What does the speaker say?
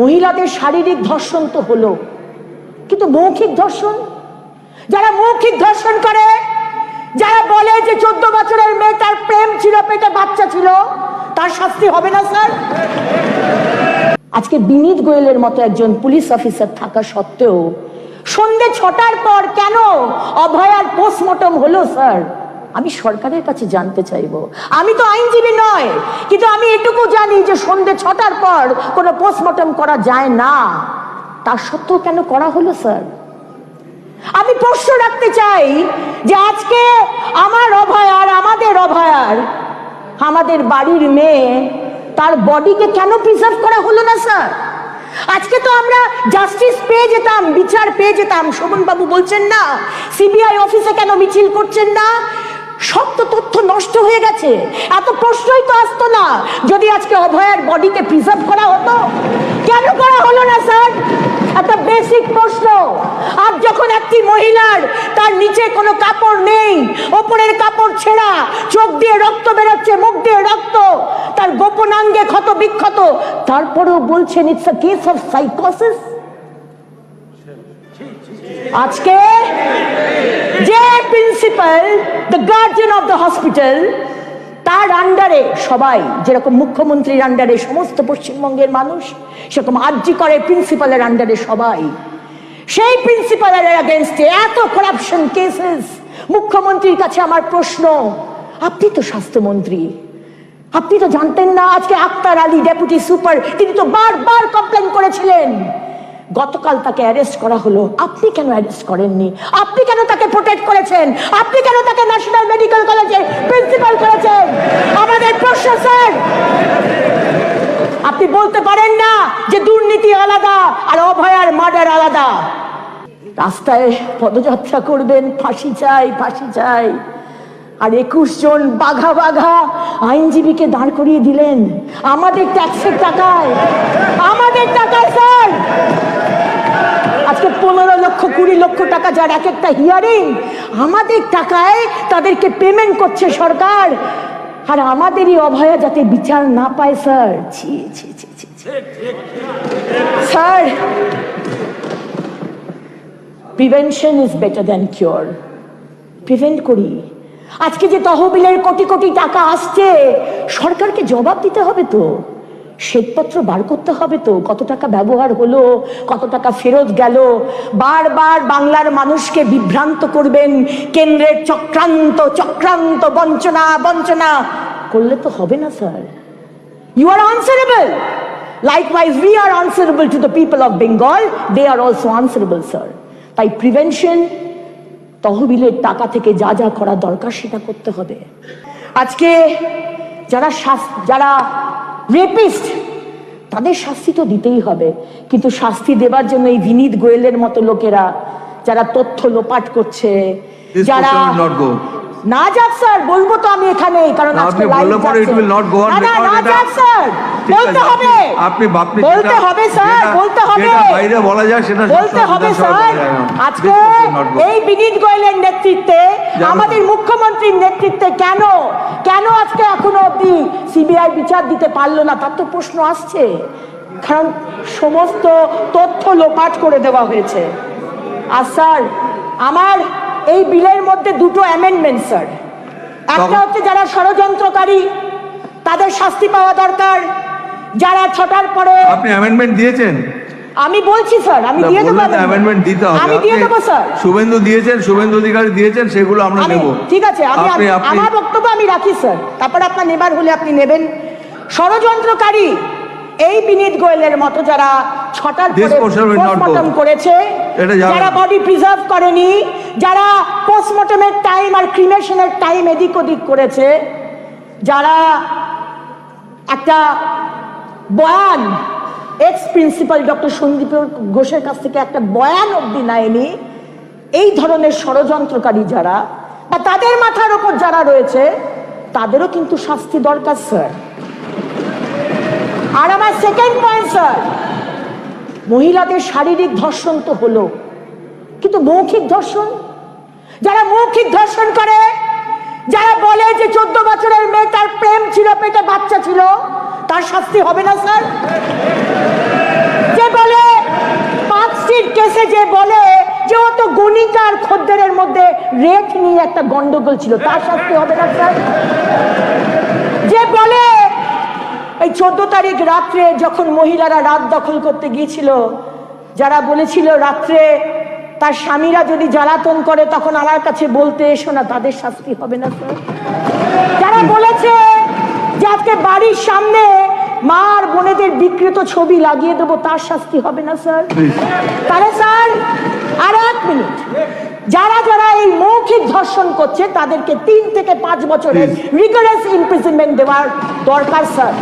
মহিলাদের শারীরিক ধর্ষণ তো হলো। কিন্তু মৌখিক ধর্ষণ? যারা মৌখিক ধর্ষণ করে, যারা বলে যে চোদ্দ বছরের মেয়ে তার প্রেম ছিল, পেটে বাচ্চা ছিল, তার শাস্তি হবে না, স্যার? আজকে বিনীত গোয়েলের মতো একজন পুলিশ অফিসার থাকা সত্ত্বেও সন্ধে ছটার পর কেন অভয়ার পোস্টমর্টম হলো, স্যার? আমি সরকারের কাছে জানতে চাইব। আমি তো আইনজীবী নয়, কিন্তু আমি এটুকু জানি যে সন্ধে ছটার পর কোনো পোস্টমর্টম করা যায় না। তার সত্ত্বেও কেন করা হলো, স্যার? আমি প্রশ্ন রাখতে চাই যে আজকে আমার অভয়ার, আমাদের অভয়ার, আমাদের বাড়ির মেয়ে তার বডিকে কেন প্রিজার্ভ করা হলো না, স্যার? আজকে তো আমরা জাস্টিস পেয়ে যেতাম, বিচার পেয়ে যেতাম। শোভন বাবু বলছেন না সিবিআই অফিসে কেন মিছিল করছেন না? সব তো তথ্য নষ্ট হয়ে গেছে। এত প্রশ্নই তো আসতো না। যদি আজকে অভয়ার বডিকে প্রিজার্ভ করা হতো? কেন করা হলো না, স্যার? একটা বেসিক প্রশ্ন। আর যখন একটি মহিলার তার নিচে কোনো কাপড় নেই, ওপরের কাপড় ছেঁড়া, চোখ দিয়ে রক্ত বেরোচ্ছে, মুখ দিয়ে রক্ত, তার গোপনাঙ্গে ক্ষত বিক্ষত, তারপরেও বলছেন ইটস আ কেস অফ সাইকোসিস আজকে যে principal the guardian of the hospital তার আন্ডারে সবাই, যেরকম মুখ্যমন্ত্রীর আন্ডারে সমস্ত পশ্চিমবঙ্গের মানুষ, সেরকম আর্জি করে প্রিন্সিপালের আন্ডারে সবাই। সেই প্রিন্সিপালের এগেনস্টে এত করাপশন কেসেস মুখ্যমন্ত্রীর কাছে আমার প্রশ্ন, আপনি তো স্বাস্থ্যমন্ত্রী। আপনি তো জানতেন না, আজকে আক্তার আলী ডেপুটি সুপার তিনি তো বারবার কমপ্লেন করেছিলেন। গতকাল তাকে অ্যারেস্ট করা হলো। আপনি কেন অ্যারেস্ট করেননি? আপনি কেন তাকে প্রোটেক্ট করেছেন? আপনি কেন তাকে ন্যাশনাল মেডিকেল কলেজে প্রিন্সিপাল করেছেন? আমাদের প্রশ্ন স্যার আপনি বলতে পারেন না যে দুর্নীতি আলাদা আর অভয়ার মার্ডার আলাদা। রাস্তায় পদযাত্রা করবেন, ফাঁসি চাই ফাঁসি চাই। আর একুশ জন বাঘা বাঘা আইনজীবীকে দাঁড় করিয়ে দিলেন। আমাদের ট্যাক্সের টাকায়। আমাদের টাকায় স্যার আজকে পনেরো লক্ষ, কুড়ি লক্ষ টাকা যার এক একটা হিয়ারিং আমাদের টাকায় তাদেরকে পেমেন্ট করছে সরকার। আর আমাদেরই অভয়া যাতে বিচার না পায় sir. Sir prevention is better than cure prevent করি। আজকে যে তহবিলের কোটি কোটি টাকা আসছে, সরকারকে জবাব দিতে হবে তো। শ্বেতপত্র বার করতে হবে তো কত টাকা ব্যবহার হলো কত টাকা ফেরত গেল বারবার বাংলার মানুষকে বিভ্রান্ত করবেন কেন্দ্রের চক্রান্ত চক্রান্ত বঞ্চনা বঞ্চনা করলে তো হবে না sir You are answerable. Likewise, we are answerable to the people of Bengal. They are also answerable, sir. তাই প্রিভেনশন তহবিলের টাকা থেকে যা যা করা দরকার সেটা করতে হবে আজকে যারা যারা রেপিস্ট তাদের শাস্তি তো দিতেই হবে। কিন্তু শাস্তি দেবার জন্য এই বিনীত গোয়েলের মতো লোকেরা যারা তথ্য লোপাট করছে যারা. না যাক স্যার বলব তো আমি এখানে কারণ আজকে লাইভ না না না যাক স্যার। বলতে হবে। আপনি আপনি বলতে হবে স্যার বলতে হবে। যেটা বাইরে বলা যায় সেটা বলতে হবে স্যার। আজকে. এই বিনীত গোয়েলের নেতৃত্বে আমাদের মুখ্যমন্ত্রীর নেতৃত্বে কেন? কেন আজকে এখনও অব্দি সিবিআই বিচার দিতে পারল না? তার তো প্রশ্ন আসছে। কারণ সমস্ত তথ্য লোপাট করে দেওয়া হয়েছে। আর স্যার আমার এই বিলের মধ্যে দুটো অ্যামেন্ডমেন্ট স্যার। একটা হচ্ছে যারা ষড়যন্ত্রকারী তাদের শাস্তি পাওয়া দরকার। যারা ছটার পরে আপনি অ্যামেন্ডমেন্ট দিয়েছেন? আমি বলছি স্যার আমি দিয়ে দেবো অ্যামেন্ডমেন্ট দিতে হবে। আমি দিয়ে দেবো স্যার শুভেন্দু দিয়েছেন শুভেন্দু অধিকারী দিয়েছেন সেগুলো আমরা আমি নেব। ঠিক আছে আমি আমার বক্তব্য আমি রাখি স্যার তারপর আপনার নেবার হলে আপনি নেবেন। ষড়যন্ত্রকারী এই বিনীত গোয়েলের মতো যারা ছটার. পোস্টমর্টম করেছে যারা বডি প্রিজার্ভ করেনি যারা পোস্টমর্টমের টাইম আর ক্রিমেশনের টাইম এদিক ওদিক করেছে যারা একটা বয়ান। এক্স প্রিন্সিপাল ডক্টর সন্দীপ ঘোষের কাছ থেকে একটা বয়ান অব্দি নেয়নি। এই ধরনের ষড়যন্ত্রকারী যারা বা তাদের মাথার ওপর যারা রয়েছে, তাদেরও কিন্তু শাস্তি দরকার স্যার আর আমার সেকেন্ড পয়েন্ট স্যার মহিলাদের শারীরিক ধর্ষণ তো হলো। কিন্তু মৌখিক ধর্ষণ? যারা মৌখিক ধর্ষণ করে, যারা বলে যে চোদ্দ বছরের মেয়ে তার প্রেম ছিল, পেটে বাচ্চা ছিল তার শাস্তি হবে না, স্যার। যে বলে পাঁচটির কেসে যে বলে যে অত গণিকার খদ্দেরের মধ্যে রেট নিয়ে একটা গন্ডগোল ছিল, তার শাস্তি হবে না, স্যার। যে বলে এই চোদ্দ তারিখ রাত্রে যখন মহিলারা রাত দখল করতে গিয়েছিল, যারা বলেছিল রাত্রে তার স্বামীরা যদি জ্বালাতন করে, তখন আমার কাছে বলতে এসো না, তাদের শাস্তি হবে না, স্যার। যারা বলেছে যে আজকে বাড়ির সামনে মা আর বোনেদের বিকৃত ছবি লাগিয়ে দেবো তার শাস্তি হবে না স্যার। তাহলে স্যার আর এক মিনিট। যারা যারা এই মৌখিক ধর্ষণ করছে তাদেরকে তিন থেকে পাঁচ বছরের রিগারাস ইমপ্রিজনমেন্ট দেওয়ার দরকার স্যার।